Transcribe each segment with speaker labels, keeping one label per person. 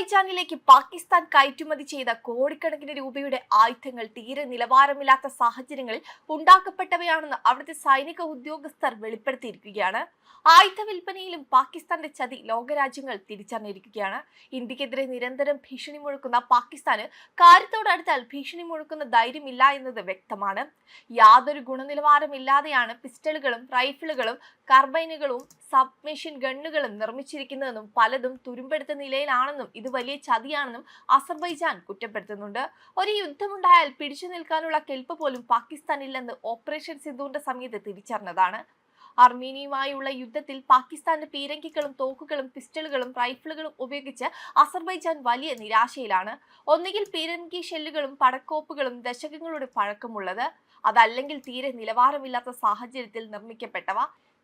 Speaker 1: അസർബൈജാനിലേക്ക് പാകിസ്ഥാൻ കയറ്റുമതി ചെയ്ത കോടിക്കണക്കിന് രൂപയുടെ ആയുധങ്ങൾ തീരെ നിലവാരമില്ലാത്ത സാഹചര്യങ്ങളിൽ ഉണ്ടാക്കപ്പെട്ടവയാണെന്ന് അവിടുത്തെ സൈനിക ഉദ്യോഗസ്ഥർ വെളിപ്പെടുത്തിയിരിക്കുകയാണ്. ആയുധ വിൽപ്പനയിലും പാകിസ്ഥാന്റെ ചതി ലോകരാജ്യങ്ങൾ തിരിച്ചറിഞ്ഞിരിക്കുകയാണ്. ഇന്ത്യക്കെതിരെ നിരന്തരം ഭീഷണി മുഴക്കുന്ന പാകിസ്ഥാന് കാര്യത്തോടടുത്താൽ ഭീഷണി മുഴക്കുന്ന ധൈര്യമില്ല എന്നത് വ്യക്തമാണ്. യാതൊരു ഗുണനിലവാരമില്ലാതെയാണ് പിസ്റ്റളുകളും റൈഫിളുകളും കർബൈനുകളും സബ് മെഷീൻ ഗണ്ണുകളും നിർമ്മിച്ചിരിക്കുന്നതെന്നും പലതും തുരുമ്പെടുത്ത നിലയിലാണെന്നും ഇത് വലിയ ചതിയാണെന്നും അസർബൈജാൻ കുറ്റപ്പെടുത്തുന്നുണ്ട്. ഒരു യുദ്ധമുണ്ടായാൽ പിടിച്ചു നിൽക്കാനുള്ള കെൽപ്പ് പോലും പാകിസ്ഥാനില്ലെന്ന് ഓപ്പറേഷൻ സിന്ധുവിന്റെ സമയത്ത് തിരിച്ചറിഞ്ഞതാണ്. അർമീനിയുമായുള്ള യുദ്ധത്തിൽ പാകിസ്ഥാന്റെ പീരങ്കികളും തോക്കുകളും പിസ്റ്റളുകളും റൈഫിളുകളും ഉപയോഗിച്ച് അസർബൈജാൻ വലിയ നിരാശയിലാണ്. ഒന്നുകിൽ പീരങ്കി ഷെല്ലുകളും പടക്കോപ്പുകളും ദശകങ്ങളുടെ പഴക്കമുള്ളത്. അതല്ലെങ്കിൽ തീരെ നിലവാരമില്ലാത്ത സാഹചര്യത്തിൽ നിർമ്മിക്കപ്പെട്ടവ.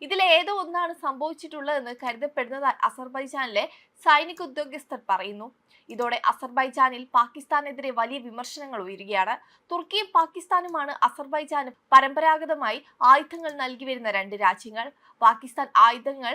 Speaker 1: ഇതിൽ ഏതോ ഒന്നാണ് സംഭവിച്ചിട്ടുള്ളതെന്ന് കരുതപ്പെടുന്നതായി അസർബൈജാനിലെ സൈനിക ഉദ്യോഗസ്ഥർ പറയുന്നു. ഇതോടെ അസർബൈജാനിൽ പാകിസ്ഥാനെതിരെ വലിയ വിമർശനങ്ങൾ ഉയരുകയാണ്. തുർക്കിയും പാകിസ്ഥാനുമാണ് അസർബൈജാനും പരമ്പരാഗതമായി ആയുധങ്ങൾ നൽകി വരുന്ന രണ്ട് രാജ്യങ്ങൾ. പാകിസ്ഥാൻ ആയുധങ്ങൾ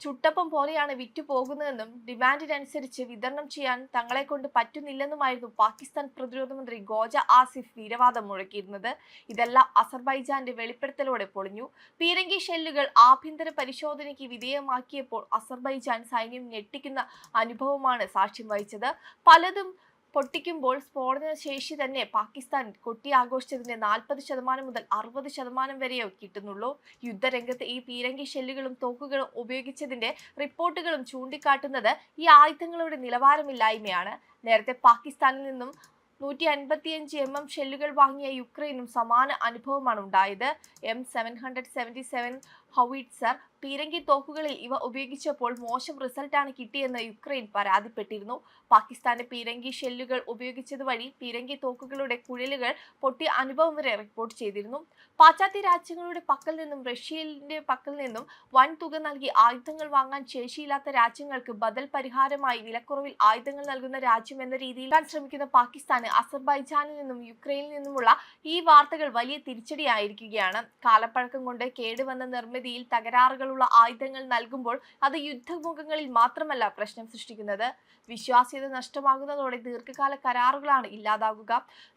Speaker 1: ചുട്ടപ്പം പോലെയാണ് വിറ്റു പോകുന്നതെന്നും ഡിമാൻഡിനനുസരിച്ച് വിതരണം ചെയ്യാൻ തങ്ങളെ കൊണ്ട് പറ്റുന്നില്ലെന്നുമായിരുന്നു പാകിസ്ഥാൻ പ്രതിരോധ മന്ത്രി ഗോജ ആസിഫ് വീരവാദം മുഴക്കിയിരുന്നത്. ഇതെല്ലാം അസർബൈജാന്റെ വെളിപ്പെടുത്തലോടെ പൊളിഞ്ഞു. പീരങ്കി ഷെല്ലുകൾ ആഭ്യന്തര പരിശോധനയ്ക്ക് വിധേയമാക്കിയപ്പോൾ അസർബൈജാൻ സൈന്യം ഞെട്ടിക്കുന്ന അനുഭവമാണ് സാക്ഷ്യം വഹിച്ചത്. പലതും പൊട്ടിക്കുമ്പോൾ സ്ഫോടന ശേഷി തന്നെ പാകിസ്ഥാൻ കൊട്ടി ആഘോഷിച്ചതിന്റെ നാൽപ്പത് ശതമാനം മുതൽ അറുപത് ശതമാനം വരെയോ കിട്ടുന്നുള്ളൂ. യുദ്ധരംഗത്ത് ഈ പീരങ്കി ഷെല്ലുകളും തോക്കുകളും ഉപയോഗിച്ചതിന്റെ റിപ്പോർട്ടുകളും ചൂണ്ടിക്കാട്ടുന്നത് ഈ ആയുധങ്ങളുടെ നിലവാരമില്ലായ്മയാണ്. നേരത്തെ പാകിസ്ഥാനിൽ നിന്നും നൂറ്റി അൻപത്തിയഞ്ച് എം എം ഷെല്ലുകൾ വാങ്ങിയ യുക്രൈനും സമാന അനുഭവമാണ് ഉണ്ടായത്. M seven hundred seventy seven howitzer പീരങ്കി തോക്കുകളിൽ ഇവ ഉപയോഗിച്ചപ്പോൾ മോശം റിസൾട്ടാണ് കിട്ടിയെന്ന് യുക്രൈൻ പരാതിപ്പെട്ടിരുന്നു. പാകിസ്ഥാന്റെ പീരങ്കി ഷെല്ലുകൾ ഉപയോഗിച്ചത് വഴി പീരങ്കി തോക്കുകളുടെ കുഴലുകൾ പൊട്ടിയ അനുഭവം വരെ റിപ്പോർട്ട് ചെയ്തിരുന്നു. പാശ്ചാത്യ രാജ്യങ്ങളുടെ പക്കൽ നിന്നും റഷ്യയുടെ പക്കൽ നിന്നും വൻ തുക നൽകി ആയുധങ്ങൾ വാങ്ങാൻ ശേഷിയില്ലാത്ത രാജ്യങ്ങൾക്ക് ബദൽ പരിഹാരമായി വിലക്കുറവിൽ ആയുധങ്ങൾ നൽകുന്ന രാജ്യം എന്ന രീതിയിൽ ശ്രമിക്കുന്ന പാകിസ്ഥാന് അസർബൈജാനിൽ നിന്നും യുക്രൈനിൽ നിന്നുമുള്ള ഈ വാർത്തകൾ വലിയ തിരിച്ചടിയായിരിക്കുകയാണ്. കാലപ്പഴക്കം കൊണ്ട് കേടുവന്ന നിർമ്മിതിയിൽ തകരാറുകളുള്ള ആയുധങ്ങൾ നൽകുമ്പോൾ അത് യുദ്ധമുഖങ്ങളിൽ മാത്രമല്ല പ്രശ്നം സൃഷ്ടിക്കുന്നത്. വിശ്വാസ്യത നഷ്ടമാകുന്നതോടെ ദീർഘകാല കരാറുകളാണ് ഇല്ലാതാകുക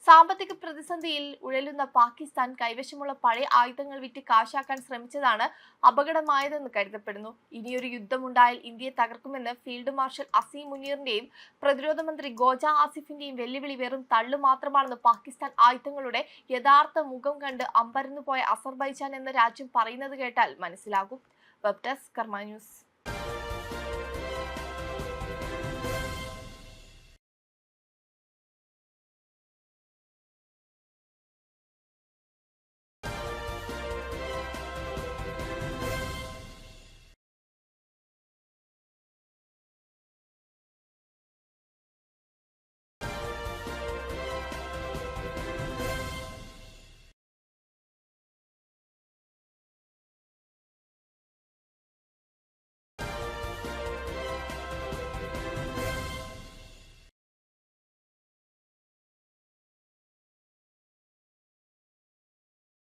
Speaker 1: സാമ്പത്തിക പ്രതിസന്ധിയിൽ ഉഴലുന്ന പാകിസ്ഥാൻ കൈവശമുള്ള പഴയ ആയുധങ്ങൾ വിറ്റ് കാശാക്കാൻ ശ്രമിച്ചതാണ് അപകടമായതെന്ന് കരുതപ്പെടുന്നു. ഇനിയൊരു യുദ്ധമുണ്ടായാൽ ഇന്ത്യയെ തകർക്കുമെന്ന് ഫീൽഡ് മാർഷൽ അസീം മുനീറിന്റെയും പ്രതിരോധ മന്ത്രി ഗോജ ആസിഫിന്റെയും വെല്ലുവിളി വെറും തള്ളു മാത്രമാണെന്ന് പാകിസ്ഥാൻ ആയുധങ്ങളുടെ യഥാർത്ഥ മുഖം കണ്ട് അമ്പരന്നു പോയ അസർബൈജാൻ എന്ന രാജ്യം പറയുന്നത് കേട്ടാൽ മനസ്സിലാകും വെബ് ഡെസ്ക് കർമ്മ ന്യൂസ്